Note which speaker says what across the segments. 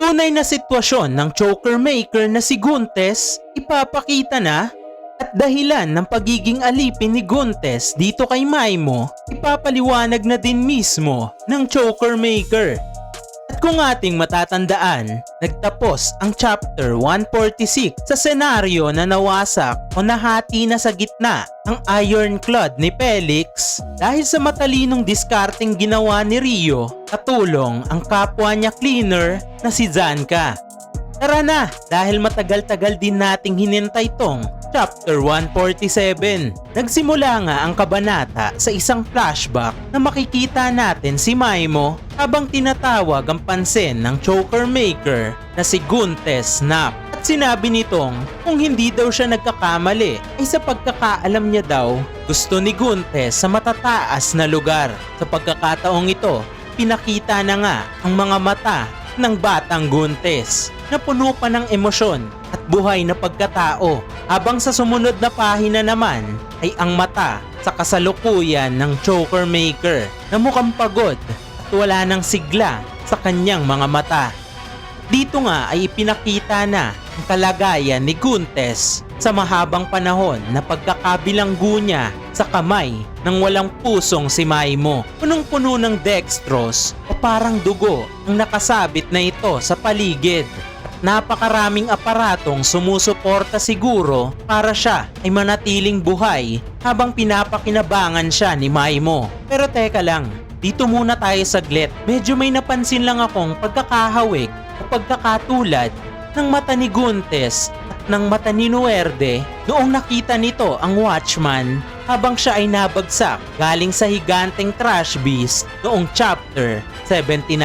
Speaker 1: Tunay na sitwasyon ng choker maker na si Guntes ipapakita na at dahilan ng pagiging alipin ni Guntes dito kay Maimo, ipapaliwanag na din mismo ng choker maker. At kung ating matatandaan, nagtapos ang chapter 146 sa senaryo na nawasak o nahati na sa gitna ang ironclad ni Felix dahil sa matalinong diskarteng ginawa ni Rio katulong ang kapwa niya cleaner na si Zanka. Tara na dahil matagal-tagal din nating hinintay tong Chapter 147 Nagsimula nga ang kabanata sa isang flashback na makikita natin si Maimo habang tinatawag ang pansin ng choker maker na si Guntes Snap. At sinabi nitong kung hindi daw siya nagkakamali ay sa pagkakaalam niya daw gusto ni Guntes sa matataas na lugar. Sa pagkakataong ito, pinakita na nga ang mga mata ng batang Guntes na puno pa ng emosyon at buhay na pagkatao habang sa sumunod na pahina naman ay ang mata sa kasalukuyan ng choker maker na mukhang pagod at wala ng sigla sa kanyang mga mata. Dito nga ay ipinakita na ang kalagayan ni Guntes sa mahabang panahon na pagkakabilanggo niya sa kamay ng walang pusong si Maimo. Punong-puno ng dextrose o parang dugo ang nakasabit na ito sa paligid. Napakaraming aparatong sumusuporta siguro para siya ay manatiling buhay habang pinapakinabangan siya ni Maimo. Pero teka lang, dito muna tayo saglit. Medyo may napansin lang akong pagkakahawig o pagkakatulad ng mata ni Guntes at ng mata ni Nuerde noong nakita nito ang watchman habang siya ay nabagsak galing sa higanteng trash beast noong chapter 79.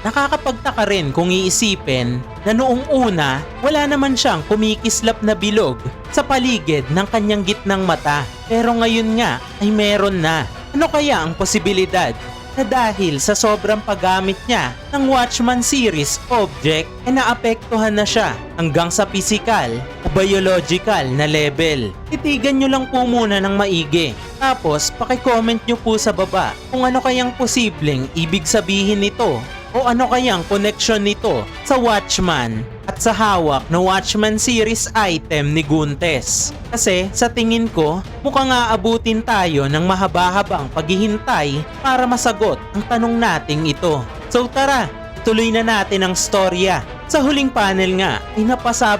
Speaker 1: Nakakapagtaka rin kung iisipin na noong una wala naman siyang kumikislap na bilog sa paligid ng kanyang gitnang mata. Pero ngayon nga ay meron na. Ano kaya ang posibilidad na dahil sa sobrang paggamit niya ng Watchman series object ay naapektuhan na siya hanggang sa physical o biological na level. Titigan nyo lang po muna ng maigi. Tapos, pakicomment nyo po sa baba kung ano kayang posibleng ibig sabihin nito o ano kayang connection nito sa Watchman at sa hawak na Watchman series item ni Guntes. Kasi sa tingin ko, mukhang aabutin tayo ng mahaba-habang paghihintay para masagot ang tanong nating ito. So tara, tuloy na natin ang storya. Sa huling panel nga ay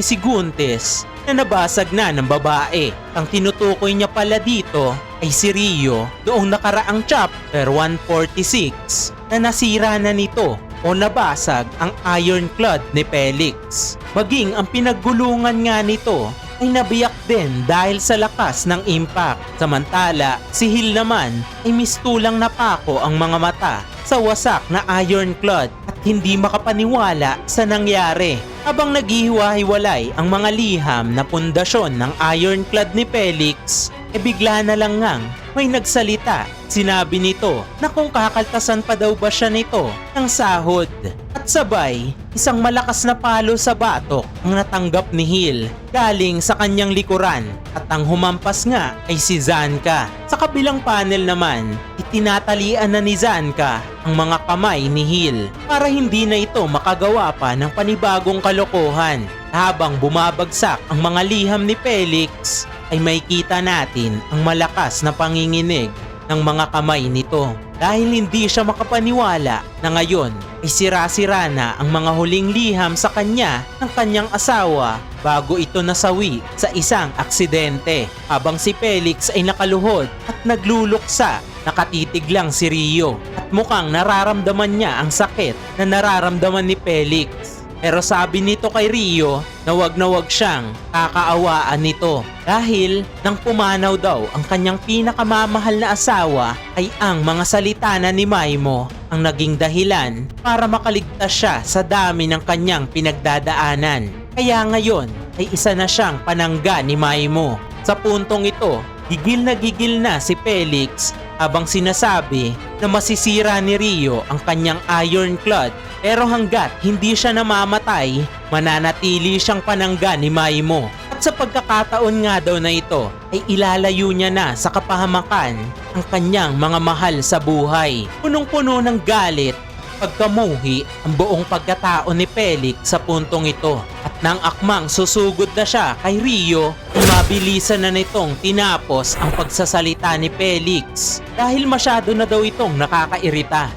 Speaker 1: si Guntes na nabasag na ng babae. Ang tinutukoy niya pala dito ay si Rio doong nakaraang chapter 146 na nasira na nito o nabasag ang ironclad ni Felix. Maging ang pinaggulungan nga nito ay nabiyak din dahil sa lakas ng impact. Samantala, si Hill naman ay mistulang napako ang mga mata sa wasak na ironclad at hindi makapaniwala sa nangyari. Habang naghihiwa-hiwalay ang mga liham na pundasyon ng ironclad ni Felix, e bigla na lang ngang may nagsalita. Sinabi nito na kung kakaltasan pa daw ba siya nito ng sahod. At sabay, isang malakas na palo sa batok ang natanggap ni Hill galing sa kanyang likuran at ang humampas nga ay si Zanka. Sa kabilang panel naman, itinatalian na ni Zanka ang mga kamay ni Hill para hindi na ito makagawa pa ng panibagong kalokohan. Habang bumabagsak ang mga liham ni Felix, ay may kita natin ang malakas na panginginig ng mga kamay nito. Dahil hindi siya makapaniwala na ngayon ay sira-sira na ang mga huling liham sa kanya ng kanyang asawa bago ito nasawi sa isang aksidente. Habang si Felix ay nakaluhod at nagluluksa, nakatitig lang si Rio at mukhang nararamdaman niya ang sakit na nararamdaman ni Felix. Pero sabi nito kay Rio na wag na wag siyang kakaawaan nito dahil nang pumanaw daw ang kanyang pinakamamahal na asawa ay ang mga salita na ni Maimo ang naging dahilan para makaligtas siya sa dami ng kanyang pinagdadaanan. Kaya ngayon ay isa na siyang panangga ni Maimo. Sa puntong ito, gigil na gigil na si Felix habang sinasabi na masisira ni Rio ang kanyang ironclad pero hanggat hindi siya namamatay, mananatili siyang panangga ni Maimo. At sa pagkakataon nga daw na ito, ay ilalayo niya na sa kapahamakan ang kanyang mga mahal sa buhay. Punong-puno ng galit pagkamuhi ang buong pagkatao ni Felix sa puntong ito. Nang akmang susugod na siya kay Rio, mabilisan na nitong tinapos ang pagsasalita ni Felix dahil masyado na daw itong nakakairita.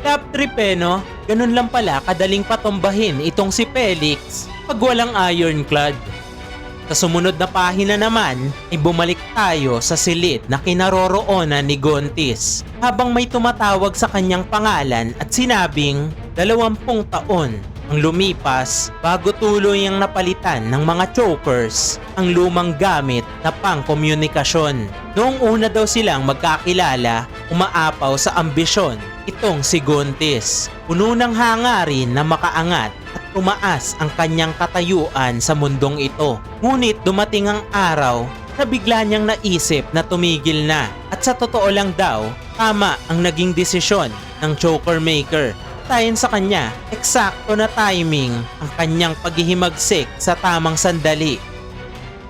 Speaker 1: Top trip eh? Ganun lang pala kadaling patumbahin itong si Felix pag walang ironclad. Sa sumunod na pahina naman ay bumalik tayo sa silid na kinaroroonan ni Gontis habang may tumatawag sa kanyang pangalan at sinabing dalawampung taon ang lumipas bago tuluyang napalitan ng mga chokers ang lumang gamit na pangkomunikasyon. Noong una daw silang magkakilala, umaapaw sa ambisyon itong si Gontis. Puno ng hangarin na makaangat at tumaas ang kanyang katayuan sa mundong ito. Ngunit dumating ang araw na bigla niyang naisip na tumigil na at sa totoo lang daw, tama ang naging desisyon ng choker maker. Tayon sa kanya, eksakto na timing ang kanyang paghihimagsik sa tamang sandali.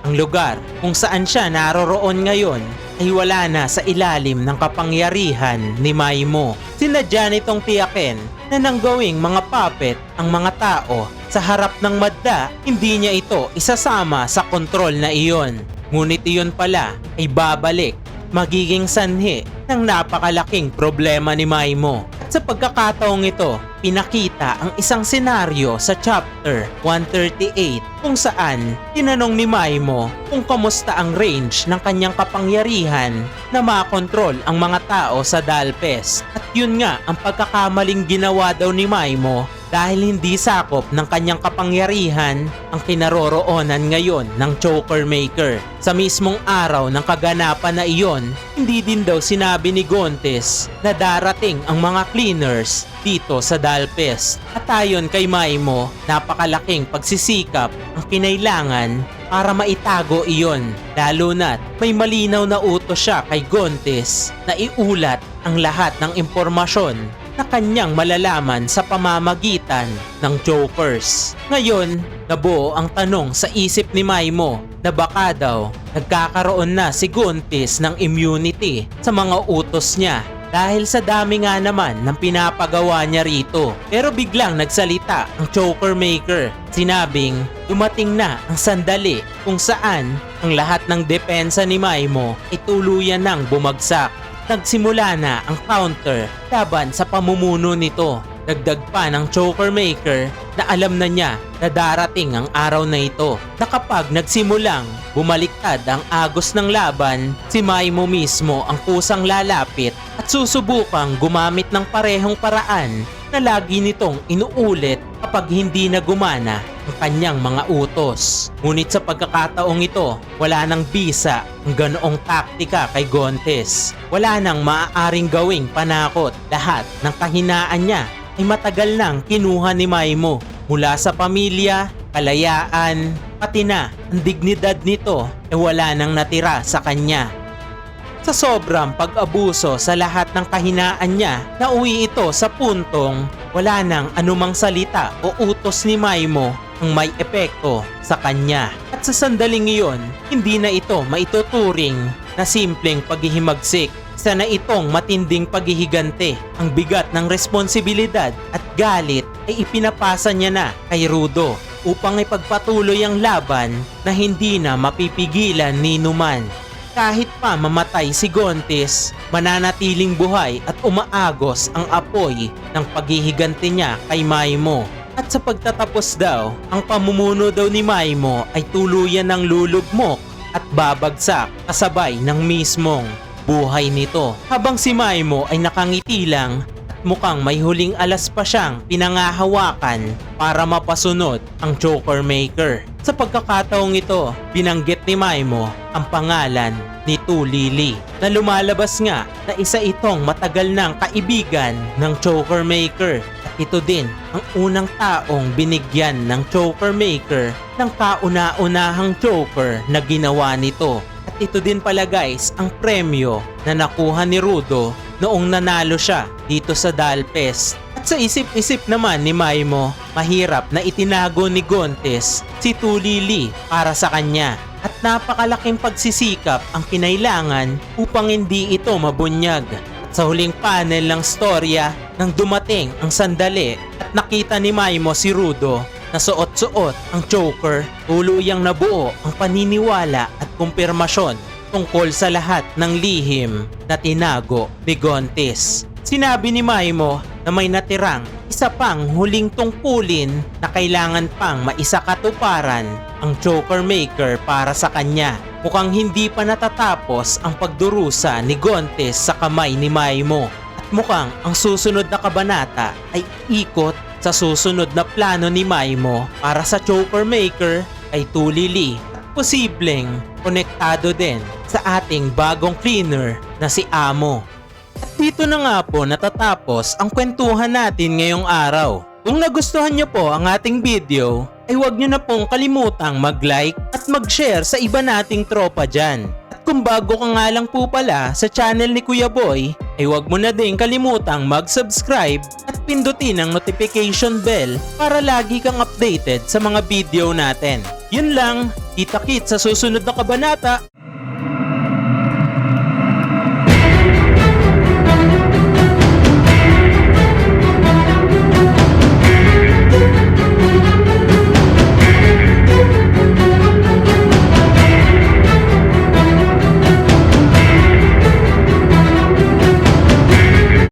Speaker 1: Ang lugar kung saan siya naroroon ngayon ay wala na sa ilalim ng kapangyarihan ni Maimo. Sinadya nitong tiyakin na nang gawing mga puppet ang mga tao sa harap ng madda, hindi niya ito isasama sa kontrol na iyon. Ngunit iyon pala ay babalik, magiging sanhi ng napakalaking problema ni Maimo. Sa pagkakataong ito, pinakita ang isang senaryo sa chapter 138 kung saan tinanong ni Maimo kung kamusta ang range ng kanyang kapangyarihan na makontrol ang mga tao sa Dalpes. At yun nga ang pagkakamaling ginawa daw ni Maimo dahil hindi sakop ng kanyang kapangyarihan ang kinaroroonan ngayon ng Choker Maker. Sa mismong araw ng kaganapan na iyon, hindi din daw sinabi ni Gontes na darating ang mga cleaners dito sa Dalpes. At ayon kay Maimo, napakalaking pagsisikap ang kinailangan para maitago iyon. Lalo na't may malinaw na utos siya kay Gontes na iulat ang lahat ng impormasyon na kanyang malalaman sa pamamagitan ng jokers. Ngayon, nabuo ang tanong sa isip ni Maimo na baka daw nagkakaroon na si Guntis ng immunity sa mga utos niya dahil sa dami nga naman ng pinapagawa niya rito. Pero biglang nagsalita ang choker maker. Sinabing dumating na ang sandali kung saan ang lahat ng depensa ni Maimo ay tuluyan ng bumagsak nagsimula na ang counter laban sa pamumuno nito. Dagdag pa ng choker maker na alam na niya na darating ang araw na ito na kapag nagsimulang bumaliktad ang agos ng laban, si Maimo mismo ang kusang lalapit at susubukang gumamit ng parehong paraan na lagi nitong inuulit kapag hindi na gumana ang kanyang mga utos. Ngunit sa pagkakataong ito, wala nang bisa ang ganoong taktika kay Gontes. Wala nang maaaring gawing panakot. Lahat ng kahinaan niya ay matagal nang kinuha ni Maimo mula sa pamilya, kalayaan, pati na ang dignidad nito ay wala nang natira sa kanya. Sa sobrang pag-abuso sa lahat ng kahinaan niya, nauwi ito sa puntong wala nang anumang salita o utos ni Maimo ang may epekto sa kanya. At sa sandaling iyon, hindi na ito maituturing na simpleng paghihimagsik. Isa na itong matinding paghihigante. Ang bigat ng responsibilidad at galit ay ipinapasa niya na kay Rudo upang ipagpatuloy ang laban na hindi na mapipigilan ni Numan. Kahit pa mamatay si Gontis, mananatiling buhay at umaagos ang apoy ng paghihiganti niya kay Maimo. At sa pagtatapos daw, ang pamumuno daw ni Maimo ay tuluyan ng lulugmok at babagsak kasabay ng mismong buhay nito. Habang si Maimo ay nakangiti lang mukhang may huling alas pa siyang pinangahawakan para mapasunod ang Joker Maker. Sa pagkakataong ito, binanggit ni Maimo ang pangalan ni Tulili na lumalabas nga na isa itong matagal ng kaibigan ng Choker Maker ito din ang unang taong binigyan ng Choker Maker ng kauna-unahang Joker na ginawa nito. At ito din pala guys ang premyo na nakuha ni Rudo noong nanalo siya dito sa Dalpes. At sa isip-isip naman ni Maimo, mahirap na itinago ni Gontes si Tulili para sa kanya at napakalaking pagsisikap ang kinailangan upang hindi ito mabunyag. At Sa huling panel ng storya, nang dumating ang sandali at nakita ni Maimo si Rudo na suot-suot ang choker, tuluyang nabuo ang paniniwala at kumpirmasyon tungkol sa lahat ng lihim na tinago ni Gontis. Sinabi ni Maimo na may natirang isa pang huling tungkulin na kailangan pang maisakatuparan ang Joker Maker para sa kanya. Mukhang hindi pa natatapos ang pagdurusa ni Gontes sa kamay ni Maimo. At mukhang ang susunod na kabanata ay ikot sa susunod na plano ni Maimo para sa Joker Maker ay tulili posibleng konektado din sa ating bagong cleaner na si Amo. At dito na nga po natatapos ang kwentuhan natin ngayong araw. Kung nagustuhan nyo po ang ating video, ay huwag nyo na pong kalimutang mag-like at mag-share sa iba nating tropa dyan. At kung bago ka nga lang po pala sa channel ni Kuya Boy, ay huwag mo na din kalimutang mag-subscribe at pindutin ang notification bell para lagi kang updated sa mga video natin. Yun lang, kita-kit sa susunod na kabanata.